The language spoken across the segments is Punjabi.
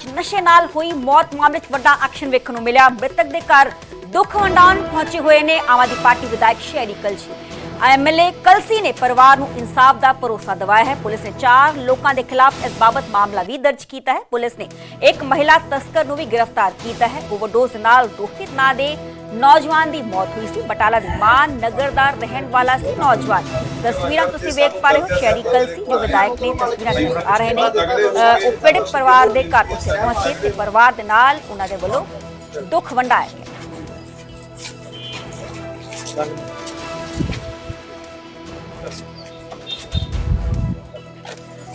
'ਚ ਨਸ਼ੇ ਨਾਲ ਹੋਈ ਮੌਤ ਮਾਮਲੇ 'ਚ ਵੱਡਾ ਐਕਸ਼ਨ ਵੇਖਣ ਨੂੰ ਮਿਲਿਆ। ਮ੍ਰਿਤਕ ਦੇ ਘਰ ਦੁੱਖ ਵੰਡਾਉਣ ਪਹੁੰਚੇ ਹੋਏ ਨੇ ਆਮ ਆਦਮੀ ਪਾਰਟੀ ਵਿਧਾਇਕ ਸ਼ਹਿਰੀ ਕਲਸੀ। ਐਮਐਲਏ ਕਲਸੀ ਨੇ ਪਰਿਵਾਰ ਨੂੰ ਇਨਸਾਫ ਦਾ ਭਰੋਸਾ ਦਿਵਾਇਆ ਹੈ। ਪੁਲਿਸ ਨੇ ਚਾਰ ਲੋਕਾਂ ਦੇ ਖਿਲਾਫ ਇਸ ਬਾਬਤ ਮਾਮਲਾ ਵੀ ਦਰਜ ਕੀਤਾ ਹੈ। ਪੁਲਿਸ ਨੇ ਇੱਕ ਮਹਿਲਾ ਤਸਕਰ ਨੂੰ ਵੀ ਗ੍ਰਿਫਤਾਰ ਕੀਤਾ ਹੈ। ਓਵਰਡੋਜ਼ ਨਾਲ ਰੋਹਿਤ ਨਾਂ ਦੇ ਨੌਜਵਾਨ ਦੀ ਮੌਤ ਹੋਈ ਸੀ। ਬਟਾਲਾ ਦੀ ਮਾਨ ਨਗਰ ਦਾ ਰਹਿਣ ਵਾਲਾ ਸੀ ਨੌਜਵਾਨ। ਤਸਵੀਰਾਂ ਤੁਸੀਂ ਵੇਖ ਪਾ ਰਹੇ ਹੋ। ਸ਼ਹਿਰੀ ਕਲਸੀ ਜੋ ਵਿਧਾਇਕ ਨੇ ਤਸਵੀਰਾਂ ਨਜ਼ਰ ਆ ਰਹੇ ਨੇ। ਅਹ, ਉਹ ਪੀੜਤ ਪਰਿਵਾਰ ਦੇ ਘਰ ਉੱਤੇ ਪਹੁੰਚੇ ਤੇ ਪਰਿਵਾਰ ਦੇ ਨਾਲ ਉਹਨਾਂ ਦੇ ਵੱਲੋਂ ਦੁੱਖ ਵੰਡਾਇਆ ਗਿਆ।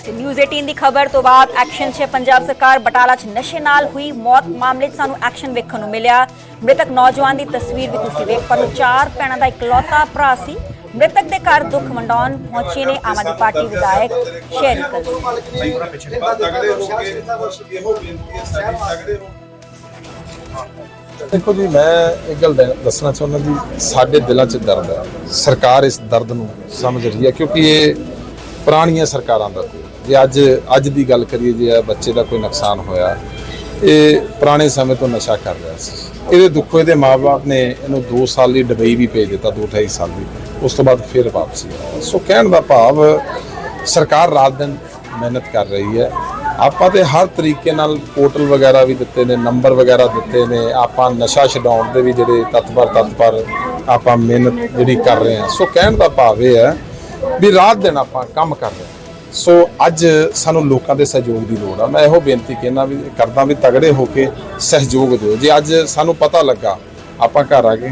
ਤੇ ਨਿਊਜ਼ 18 ਦੀ ਖਬਰ ਤੋਂ ਬਾਅਦ ਐਕਸ਼ਨ 'ਚ ਪੰਜਾਬ ਸਰਕਾਰ ਬਟਾਲਾ 'ਚ ਨਸ਼ੇ ਨਾਲ ਹੋਈ ਮੌਤ ਮਾਮਲੇ 'ਚ ਸਾਨੂੰ ਐਕਸ਼ਨ ਵੇਖਣ ਨੂੰ ਮਿਲਿਆ। ਮ੍ਰਿਤਕ ਨੌਜਵਾਨ ਦੀ ਤਸਵੀਰ ਵੀ ਤੁਸੀਂ ਵੇਖ ਪਾ ਚਾਰ ਭੈਣਾਂ ਦਾ ਇਕਲੌਤਾ ਭਰਾ ਸੀ। ਮ੍ਰਿਤਕ ਦੇ ਘਰ ਦੁੱਖ ਵੰਡਾਉਣ ਪਹੁੰਚੇ ਨੇ ਆਮ ਆਦਮੀ ਪਾਰਟੀ ਵਿਧਾਇਕ ਸ਼ਹਿਰੀ ਦੇਖੋ ਜੀ, ਮੈਂ ਇਹ ਗੱਲ ਦੱਸਣਾ ਚਾਹੁੰਦਾ ਜੀ, ਸਾਡੇ ਦਿਲਾਂ 'ਚ ਦਰਦ ਹੈ ਸਰਕਾਰ ਇਸ ਦਰਦ ਨੂੰ ਸਮਝ ਰਹੀ ਹੈ ਕਿਉਂਕਿ ਇਹ ਪੁਰਾਣੀਆਂ ਸਰਕਾਰਾਂ ਦਾ ਜੇ ਅੱਜ ਅੱਜ ਦੀ ਗੱਲ ਕਰੀਏ ਜੇ ਇਹ ਬੱਚੇ ਦਾ ਕੋਈ ਨੁਕਸਾਨ ਹੋਇਆ, ਇਹ ਪੁਰਾਣੇ ਸਮੇਂ ਤੋਂ ਨਸ਼ਾ ਕਰ ਰਿਹਾ ਸੀ। ਇਹਦੇ ਦੁੱਖੋ ਇਹਦੇ ਮਾਪੇ ਨੇ ਇਹਨੂੰ 2 ਸਾਲ ਲਈ ਡਬਈ ਵੀ ਭੇਜ ਦਿੱਤਾ 2 2.5 ਸਾਲ ਦੀ ਉਸ ਤੋਂ ਬਾਅਦ ਫਿਰ ਵਾਪਸੀ ਸੋ ਕਹਿਣ ਦਾ ਭਾਵ, ਸਰਕਾਰ ਰਾਤ ਦਿਨ ਮਿਹਨਤ ਕਰ ਰਹੀ ਹੈ। ਆਪਾਂ ਤੇ ਹਰ ਤਰੀਕੇ ਨਾਲ ਪੋਰਟਲ ਵਗੈਰਾ ਵੀ ਦਿੱਤੇ ਨੇ, ਨੰਬਰ ਵਗੈਰਾ ਦਿੱਤੇ ਨੇ। ਆਪਾਂ ਨਸ਼ਾ ਛਡਾਉਣ ਦੇ ਵੀ ਜਿਹੜੇ ਤਤਪਰ ਤਤਪਰ ਆਪਾਂ ਮਿਹਨਤ ਜਿਹੜੀ ਕਰ ਰਹੇ ਹਾਂ। ਸੋ ਕਹਿਣ ਦਾ ਭਾਵ ਇਹ ਹੈ ਵੀ ਰਾਤ ਦਿਨ ਆਪਾਂ ਕੰਮ ਕਰ ਰਹੇ ਸੋ ਅੱਜ ਸਾਨੂੰ ਲੋਕਾਂ ਦੇ ਸਹਿਯੋਗ ਦੀ ਲੋੜ ਆ। ਮੈਂ ਇਹੋ ਬੇਨਤੀ ਕਹਿਣਾ ਵੀ ਕਰਦਾ ਵੀ ਤਗੜੇ ਹੋ ਕੇ ਸਹਿਯੋਗ ਦਿਓ। ਜੇ ਅੱਜ ਸਾਨੂੰ ਪਤਾ ਲੱਗਾ ਆਪਾਂ ਘਰ ਆ ਗਏ,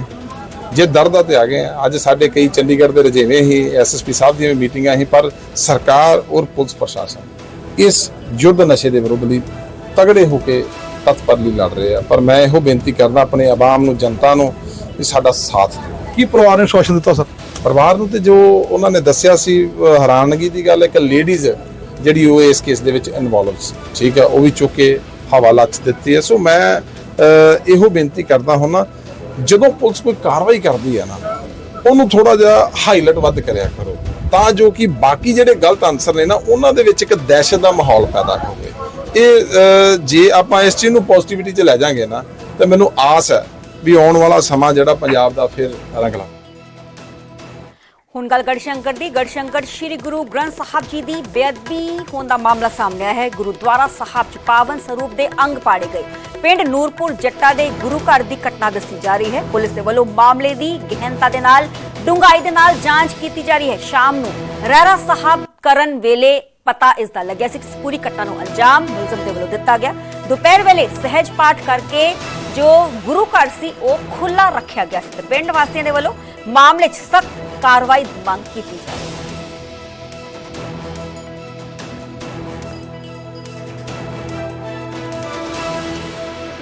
ਜੇ ਦਰਦ ਤੇ ਆ ਗਏ ਹਾਂ। ਅੱਜ ਸਾਡੇ ਕਈ ਚੰਡੀਗੜ੍ਹ ਦੇ ਰਜੇਵੇਂ ਹੀ ਐਸਐਸਪੀ ਸਾਹਿਬ ਦੀਆਂ ਵੀ ਮੀਟਿੰਗਾਂ ਹੀ ਪਰ ਸਰਕਾਰ ਔਰ ਪੁਲਿਸ ਪ੍ਰਸ਼ਾਸਨ ਇਸ ਯੁੱਧ ਨਸ਼ੇ ਦੇ ਵਿਰੁੱਧ ਲਈ ਤਗੜੇ ਹੋ ਕੇ ਤਤਪਰ ਲਈ ਲੜ ਰਹੇ ਆ। ਪਰ ਮੈਂ ਇਹੋ ਬੇਨਤੀ ਕਰਦਾ, ਆਪਣੇ ਆਵਾਮ ਨੂੰ, ਜਨਤਾ ਨੂੰ ਵੀ ਸਾਡਾ ਸਾਥ ਦਿਓ। ਕੀ ਪਰਿਵਾਰ ਨੇ ਸ਼ੋਸ਼ਣ ਦਿੱਤਾ, ਸਰ? ਪਰਿਵਾਰ ਨੂੰ ਤੇ ਜੋ ਉਹਨਾਂ ਨੇ ਦੱਸਿਆ ਸੀ ਹੈਰਾਨਗੀ ਦੀ ਗੱਲ ਹੈ ਕਿ ਲੇਡੀਜ਼ ਜਿਹੜੀ ਉਹ ਇਸ ਕੇਸ ਦੇ ਵਿੱਚ ਇਨਵੋਲਵ ਸੀ। ਠੀਕ ਹੈ, ਉਹ ਵੀ ਚੁੱਕ ਕੇ ਹਵਾਲਾ 'ਚ ਦਿੱਤੀ ਹੈ। ਸੋ ਮੈਂ ਇਹੋ ਬੇਨਤੀ ਕਰਦਾ ਹਾਂ ਜਦੋਂ ਪੁਲਿਸ ਕੋਈ ਕਾਰਵਾਈ ਕਰਦੀ ਹੈ ਨਾ, ਉਹਨੂੰ ਥੋੜਾ ਜਿਹਾ ਹਾਈਲਾਈਟ ਵੱਧ ਕਰਿਆ ਕਰੋ। ਤਾਂ ਜੋ ਕਿ ਬਾਕੀ ਜਿਹੜੇ ਗਲਤ ਆਨਸਰ ਨੇ ਨਾ, ਉਹਨਾਂ ਦੇ ਵਿੱਚ ਇੱਕ ਦਹਿਸ਼ਤ ਦਾ ਮਾਹੌਲ ਪੈਦਾ ਹੋਵੇ। ਇਹ ਜੇ ਆਪਾਂ ਇਸ ਚੀਜ਼ ਨੂੰ ਪੋਜ਼ਿਟਿਵਿਟੀ 'ਚ ਲੈ ਜਾਾਂਗੇ ਨਾ, ਤਾਂ ਮੈਨੂੰ ਆਸ ਹੈ ਵੀ ਆਉਣ ਵਾਲਾ ਸਮਾਂ ਜਿਹੜਾ ਪੰਜਾਬ ਦਾ ਫਿਰ ਰੰਗਲਾ ਹੁਣ ਗੱਲ ਗੜਸ਼ੰਕਰ ਦੀ। ਗੜਸ਼ੰਕਰ ਸ੍ਰੀ ਗੁਰੂ ਗ੍ਰੰਥ ਸਾਹਿਬ ਜੀ ਦੀ ਬੇਅਦਬੀ ਹੋਣ ਦਾ ਮਾਮਲਾ ਸਾਹਮਣੇ ਆਇਆ ਹੈ। ਗੁਰਦੁਆਰਾ ਸਾਹਿਬ 'ਚ ਪਾਵਨ ਸਰੂਪ ਦੇ ਅੰਗ ਪਾੜੇ ਗਏ। ਪਿੰਡ ਨੂਰਪੁਰ ਜੱਟਾ ਦੇ ਗੁਰੂ ਘਰ ਦੀ ਘਟਨਾ ਦੱਸੀ ਜਾ ਰਹੀ ਹੈ। ਪੁਲਿਸ ਦੇ ਵੱਲੋਂ ਮਾਮਲੇ ਦੀ ਗਹਿਨਤਾ ਦੇ ਨਾਲ, ਡੂੰਘਾਈ ਦੇ ਨਾਲ ਜਾਂਚ ਕੀਤੀ ਜਾ ਰਹੀ ਹੈ। ਸ਼ਾਮ ਨੂੰ ਰਹਿਰਾ ਸਾਹਿਬ ਕਰਨ ਵੇਲੇ ਪਤਾ ਇਸ ਦਾ ਲੱਗਿਆ ਸੀ ਕਿ ਪੂਰੀ ਘਟਨਾ ਨੂੰ ਅੰਜਾਮ ਮੁਲਜ਼ਮ ਦੇ ਵੱਲੋਂ ਦਿੱਤਾ ਗਿਆ। ਦੁਪਹਿਰ ਵੇਲੇ ਸਹਿਜ ਪਾਠ ਕਰਕੇ ਜੋ ਗੁਰੂ ਘਰ ਸੀ, ਉਹ ਖੁੱਲਾ ਰੱਖਿਆ ਗਿਆ ਸੀ। ਤੇ ਪਿੰਡ ਵਾਸੀਆਂ ਦੇ ਵੱਲੋਂ ਮਾਮਲੇ 'ਚ ਸਖਤ ਕਾਰਵਾਈ ਦੀ ਮੰਗ ਕੀਤੀ ਜਾ ਹੈ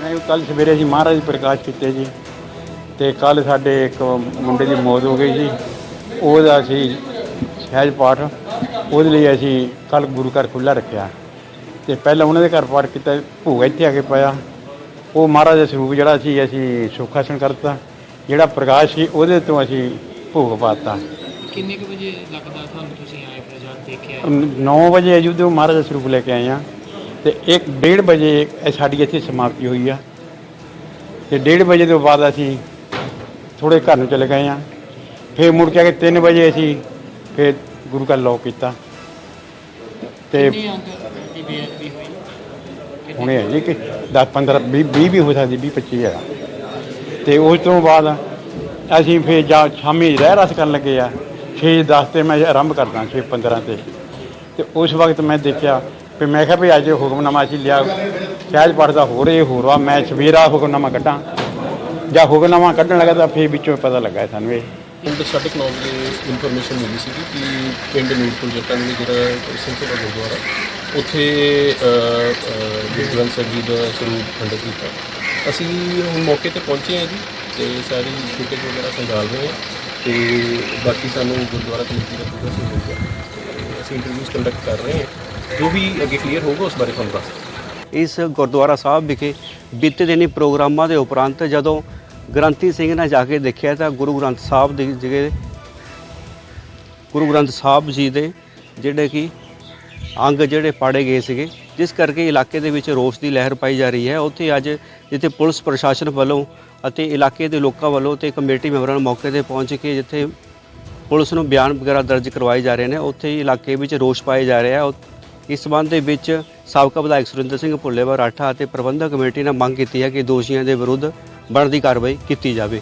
ਨਹੀਂ ਕੱਲ ਸਵੇਰੇ ਅਸੀਂ ਮਹਾਰਾਜ ਪ੍ਰਕਾਸ਼ ਕੀਤੇ ਜੀ ਤੇ ਕੱਲ ਸਾਡੇ ਇੱਕ ਮੁੰਡੇ ਦੀ ਮੌਤ ਹੋ ਗਈ ਜੀ। ਉਹਦਾ ਅਸੀਂ ਸਹਿਜ ਪਾਠ, ਉਹਦੇ ਲਈ ਅਸੀਂ ਕੱਲ ਗੁਰੂ ਘਰ ਖੁੱਲਾ ਰੱਖਿਆ। ਤੇ ਪਹਿਲਾਂ ਉਹਨਾਂ ਦੇ ਘਰ ਪਾਠ ਕੀਤਾ, ਭੋਗ ਇੱਥੇ ਆ ਕੇ ਪਾਇਆ। ਉਹ ਮਹਾਰਾਜ ਦਾ ਸਰੂਪ ਜਿਹੜਾ ਸੀ, ਅਸੀਂ ਸੁਖਾਸਨ ਕਰਤਾ। ਜਿਹੜਾ ਪ੍ਰਕਾਸ਼ ਸੀ, ਉਹਦੇ ਤੋਂ ਅਸੀਂ ਭੋਗ ਪਾਤਾ ਕਿੰਨੇ ਕੁ ਵਜੇ ਲੱਗਦਾ ਤੁਹਾਨੂੰ ਤੁਸੀਂ ਆਏ ਫਿਰ ਦੇਖਿਆ? 9 ਵਜੇ ਅਜੂਦੇ ਮਹਾਰਾਜ ਦਾ ਸਰੂਪ ਲੈ ਕੇ ਆਏ ਆ ਤੇ 1:30 ਵਜੇ ਇਹ ਸਾਡੀ ਇੱਥੇ ਸਮਾਪਤੀ ਹੋਈ ਆ। ਤੇ 1:30 ਵਜੇ ਤੋਂ ਬਾਅਦ ਅਸੀਂ ਥੋੜੇ ਘਰ ਨੂੰ ਚਲੇ ਗਏ ਆ ਫਿਰ ਮੁੜ ਕੇ ਆ ਕੇ 3 ਵਜੇ ਅਸੀਂ ਫਿਰ ਗੁਰੂ ਘਰ ਲੋਕ ਕੀਤਾ। ਤੇ ਕਿੰਨੇ ਅੰਕ ਦੀ ਬੇਅਦਬੀ ਹੋਈ? ਹੁਣੇ ਹੈ ਜੀ ਕਿ 10 15 20 20 ਵੀ ਹੋ ਸਕਦੀ 20 25 ਹੈ ਤੇ ਉਸ ਤੋਂ ਬਾਅਦ ਅਸੀਂ ਫਿਰ ਜਾ ਸ਼ਾਮੀ ਰਹਿ ਰਸ ਕਰਨ ਲੱਗੇ ਆ। 6 10 ਤੇ ਮੈਂ ਆਰੰਭ ਕਰਦਾ 6 15 ਤੇ। ਤੇ ਉਸ ਵਕਤ ਮੈਂ ਦੇਖਿਆ ਵੀ ਮੈਂ ਕਿਹਾ ਵੀ ਅੱਜ ਹੁਕਮਨਾਮਾ ਅਸੀਂ ਲਿਆ ਸਹਿਜ ਪਾਠ ਦਾ ਹੋਰ ਇਹ ਹੋਰ ਵਾ ਮੈਂ ਸਵੇਰਾ ਹੁਕਮਨਾਮਾ ਕੱਢਾਂ। ਜਾਂ ਹੁਕਮਨਾਮਾ ਕੱਢਣ ਲੱਗਾ ਤਾਂ ਫਿਰ ਵਿੱਚੋਂ ਪਤਾ ਲੱਗਾ ਸਾਨੂੰ ਇਹ। ਪਿੰਡ ਸਾਢੇ ਕੁ ਇਨਫੋਰਮੇਸ਼ਨ ਮਿਲੀ ਸੀ ਕਿ ਪਿੰਡ ਨੂਰਪੁਰ ਜੱਟਾਂ ਦੇ ਜਿਹੜਾ ਸਿੰਘ ਸਭਾ ਗੁਰਦੁਆਰਾ, ਉੱਥੇ ਗੁਰੂ ਗ੍ਰੰਥ ਸਾਹਿਬ ਜੀ ਦਾ ਸਰੂਪ ਖੰਡਿਤ ਕੀਤਾ। ਅਸੀਂ ਹੁਣ ਮੌਕੇ ਤੇ ਪਹੁੰਚੇ ਹਾਂ ਜੀ। ਤੇ ਸਾਰੀ ਫੁਟੇਜ ਵਗੈਰਾ ਸੰਭਾਲ ਰਹੇ ਹਾਂ ਤੇ ਬਾਕੀ ਸਾਨੂੰ ਗੁਰਦੁਆਰਾ ਕਮੇਟੀ ਦਾ ਪੂਰਾ ਸਹਿਯੋਗ ਹੈ ਤੇ ਅਸੀਂ ਇੰਟਰਵਿਊਜ਼ ਕੰਡਕਟ ਕਰ ਰਹੇ ਹਾਂ ਜੋ ਵੀ ਅੱਗੇ ਕਲੀਅਰ ਹੋਊਗਾ, ਉਸ ਬਾਰੇ ਤੁਹਾਨੂੰ ਦੱਸ ਦਿਆਂਗੇ। ਇਸ ਗੁਰਦੁਆਰਾ ਸਾਹਿਬ ਵਿਖੇ ਬੀਤੇ ਦਿਨੀ ਪ੍ਰੋਗਰਾਮਾਂ ਦੇ ਉਪਰੰਤ ਜਦੋਂ ਗ੍ਰੰਥੀ ਸਿੰਘ ਨੇ ਜਾ ਕੇ ਦੇਖਿਆ ਤਾਂ ਗੁਰੂ ਗ੍ਰੰਥ ਸਾਹਿਬ ਦੀ ਜਿਹੜੇ ਗੁਰੂ ਗ੍ਰੰਥ ਸਾਹਿਬ ਜੀ ਦੇ ਜਿਹੜੇ ਕਿ ਅੰਗ ਜਿਹੜੇ ਪਾੜੇ ਗਏ ਸੀਗੇ ਜਿਸ ਕਰਕੇ ਇਲਾਕੇ ਦੇ ਵਿੱਚ ਰੋਸ ਦੀ ਲਹਿਰ ਪਾਈ ਜਾ ਰਹੀ ਹੈ। ਉੱਥੇ ਅੱਜ ਜਿੱਥੇ ਪੁਲਿਸ ਪ੍ਰਸ਼ਾਸਨ ਵੱਲੋਂ ਅਤੇ ਇਲਾਕੇ ਦੇ ਲੋਕਾਂ ਵੱਲੋਂ ਤੇ ਕਮੇਟੀ ਮੈਂਬਰਾਂ ਨੂੰ ਮੌਕੇ ਤੇ ਪਹੁੰਚ ਕੇ ਜਿੱਥੇ ਪੁਲਿਸ ਨੂੰ ਬਿਆਨ ਵਗੈਰਾ ਦਰਜ ਕਰਵਾਏ ਜਾ ਰਹੇ ਨੇ, ਉੱਥੇ ਇਲਾਕੇ ਵਿੱਚ ਰੋਸ ਪਾਏ ਜਾ ਰਿਹਾ ਹੈ। ਇਸ ਸੰਬੰਧ ਦੇ ਵਿੱਚ ਸਾਬਕਾ ਵਿਧਾਇਕ ਸੁਰਿੰਦਰ ਸਿੰਘ ਭੁੱਲੇਵਾਲ, ਰਾਠਾ ਅਤੇ ਪ੍ਰਬੰਧਕ ਕਮੇਟੀ ਨੇ ਮੰਗ ਕੀਤੀ ਹੈ ਕਿ ਦੋਸ਼ੀਆਂ ਦੇ ਵਿਰੁੱਧ ਬਣਦੀ ਕਾਰਵਾਈ ਕੀਤੀ ਜਾਵੇ।